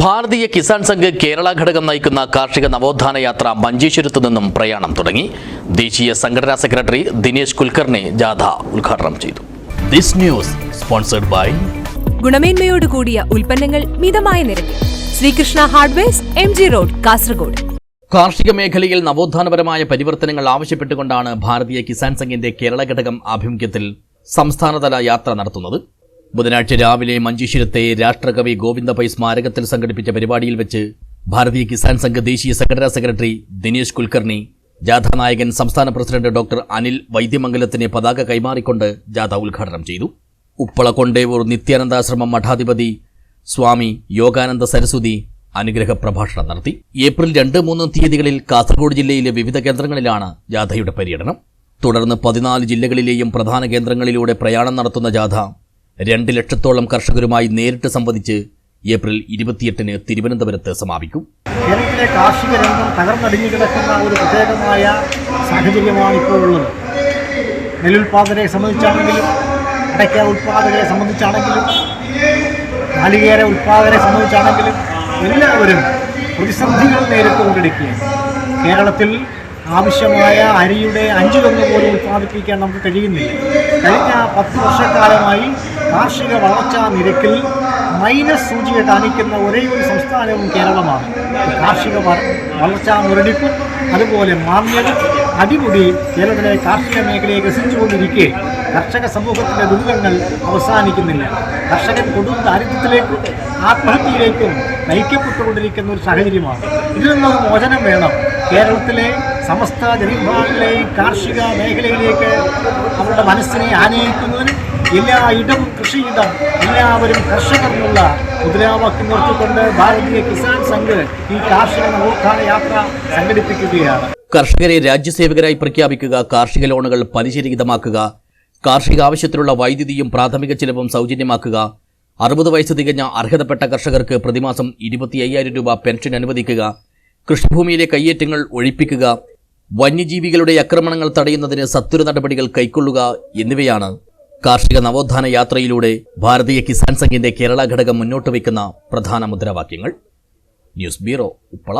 ഭാരതീയ കിസാൻ സംഘ് കേരള ഘടകം നയിക്കുന്ന കാർഷിക നവോത്ഥാന യാത്ര മഞ്ചേശ്വരത്തു നിന്നും പ്രയാണം തുടങ്ങി. ദേശീയ സംഘടനാ സെക്രട്ടറി ദിനേശ് കുൽക്കർണി ജാഥ ഉദ്ഘാടനം ചെയ്തു. ദിസ് ന്യൂസ് സ്പോൺസർഡ് ബൈ ഗുണമേന്മയോട് കൂടിയ ഉൽപ്പന്നങ്ങൾ മിതമായ നിരക്കിൽ. Sreekrishna hardwares M G road Kasaragod. കാർഷിക മേഖലയിൽ നവോത്ഥാനപരമായ പരിവർത്തനങ്ങൾ ആവശ്യപ്പെട്ടുകൊണ്ടാണ് ഭാരതീയ കിസാൻ സംഘിന്റെ കേരള ഘടകം ആഭിമുഖ്യത്തിൽ സംസ്ഥാനതല യാത്ര നടത്തുന്നത്. ബുധനാഴ്ച രാവിലെ മഞ്ചേശ്വരത്തെ രാഷ്ട്രകവി ഗോവിന്ദ പൈ സ്മാരകത്തിൽ സംഘടിപ്പിച്ച പരിപാടിയിൽ വെച്ച് ഭാരതീയ കിസാൻ സംഘ് ദേശീയ സംഘടനാ സെക്രട്ടറി ദിനേശ് കുൽക്കർണി ജാഥ നായകൻ സംസ്ഥാന പ്രസിഡന്റ് ഡോക്ടർ അനിൽ വൈദ്യമംഗലത്തിന് പതാക കൈമാറിക്കൊണ്ട് ജാഥ ഉദ്ഘാടനം ചെയ്തു. ഉപ്പള കൊണ്ടേവൂർ നിത്യാനന്ദാശ്രമം മഠാധിപതി സ്വാമി യോഗാനന്ദ സരസ്വതി അനുഗ്രഹ പ്രഭാഷണം നടത്തി. ഏപ്രിൽ രണ്ട് മൂന്ന് തീയതികളിൽ കാസർഗോഡ് ജില്ലയിലെ വിവിധ കേന്ദ്രങ്ങളിലാണ് ജാഥയുടെ പര്യടനം. തുടർന്ന് പതിനാല് ജില്ലകളിലെയും പ്രധാന കേന്ദ്രങ്ങളിലൂടെ പ്രയാണം നടത്തുന്ന ജാഥ രണ്ട് ലക്ഷത്തോളം കർഷകരുമായി നേരിട്ട് സംവദിച്ച് ഏപ്രിൽ ഇരുപത്തിയെട്ടിന് തിരുവനന്തപുരത്ത് സമാപിക്കും. കേരളത്തിലെ കാർഷിക രംഗം തകർന്നടിഞ്ഞു കിടക്കുന്ന ഒരു പ്രത്യേകമായ സാഹചര്യമാണ് ഇപ്പോൾ ഉള്ളത്. നെല്ലുൽപാദകരെ സംബന്ധിച്ചാണെങ്കിലും അടയ്ക്ക ഉൽപാദകരെ സംബന്ധിച്ചാണെങ്കിലും നാളികേര ഉൽപാദകരെ സംബന്ധിച്ചാണെങ്കിലും എല്ലാവരും പ്രതിസന്ധികൾ നേരിട്ടുകൊണ്ടിരിക്കുകയാണ് കേരളത്തിൽ ആവശ്യമായ അരിയുടെ അഞ്ചു അഞ്ചിലൊന്ന് പോലും ഉൽപ്പാദിപ്പിക്കാൻ നമുക്ക് കഴിയുന്നില്ല. കഴിഞ്ഞ പത്ത് വർഷക്കാലമായി കാർഷിക വളർച്ചാ നിരക്കിൽ മൈനസ് സൂചിക കാണിക്കുന്ന ഒരേ ഒരു സംസ്ഥാനവും കേരളമാണ്. കാർഷിക വളർച്ചാ മുരടിപ്പ് അതുപോലെ മാന്യത അടിമുടി കേരളത്തിലെ കാർഷിക മേഖലയെ ഗ്രസിച്ചുകൊണ്ടിരിക്കെ കർഷക സമൂഹത്തിന്റെ ദുരിതങ്ങൾ അവസാനിക്കുന്നില്ല. കർഷകൻ കൊടും ദാരിദ്ര്യത്തിലേക്കും ആത്മഹത്യയിലേക്കും നയിക്കപ്പെട്ടുകൊണ്ടിരിക്കുന്ന ഒരു സാഹചര്യമാണ്. ഇതിൽ നിന്നും മോചനം വേണം. കേരളത്തിലെ സമസ്ത ജനവിഭാഗങ്ങളെയും കാർഷിക മേഖലയിലേക്ക് അവരുടെ മനസ്സിനെ ആനയിക്കുന്നതിന് എല്ലാ ഇടം കൃഷിയിടം എല്ലാവരും കർഷകർ എന്നുള്ള മുദ്രാവാക്യം നിർത്തിക്കൊണ്ട് ഭാരതീയ കിസാൻ സംഘ് ഈ കാർഷിക നവോത്ഥാന യാത്ര സംഘടിപ്പിക്കുകയാണ്. കർഷകരെ രാജ്യസേവകരായി പ്രഖ്യാപിക്കുക കാർഷിക ലോണുകൾ പലിശരഹിതമാക്കുക കാർഷിക ആവശ്യത്തിനുള്ള വൈദ്യുതിയും പ്രാഥമിക ചിലവും സൗജന്യമാക്കുക അറുപത് വയസ്സ് തികഞ്ഞ അർഹതപ്പെട്ട കർഷകർക്ക് പ്രതിമാസം ഇരുപത്തി അയ്യായിരം രൂപ പെൻഷൻ അനുവദിക്കുക കൃഷിഭൂമിയിലെ കയ്യേറ്റങ്ങൾ ഒഴിപ്പിക്കുക വന്യജീവികളുടെ ആക്രമണങ്ങൾ തടയുന്നതിന് സത്വര നടപടികൾ കൈക്കൊള്ളുക എന്നിവയാണ് കാർഷിക നവോത്ഥാന യാത്രയിലൂടെ ഭാരതീയ കിസാൻ സംഘിന്റെ കേരള ഘടകം മുന്നോട്ട് വയ്ക്കുന്ന പ്രധാന മുദ്രാവാക്യങ്ങൾ. News bureau Uppala.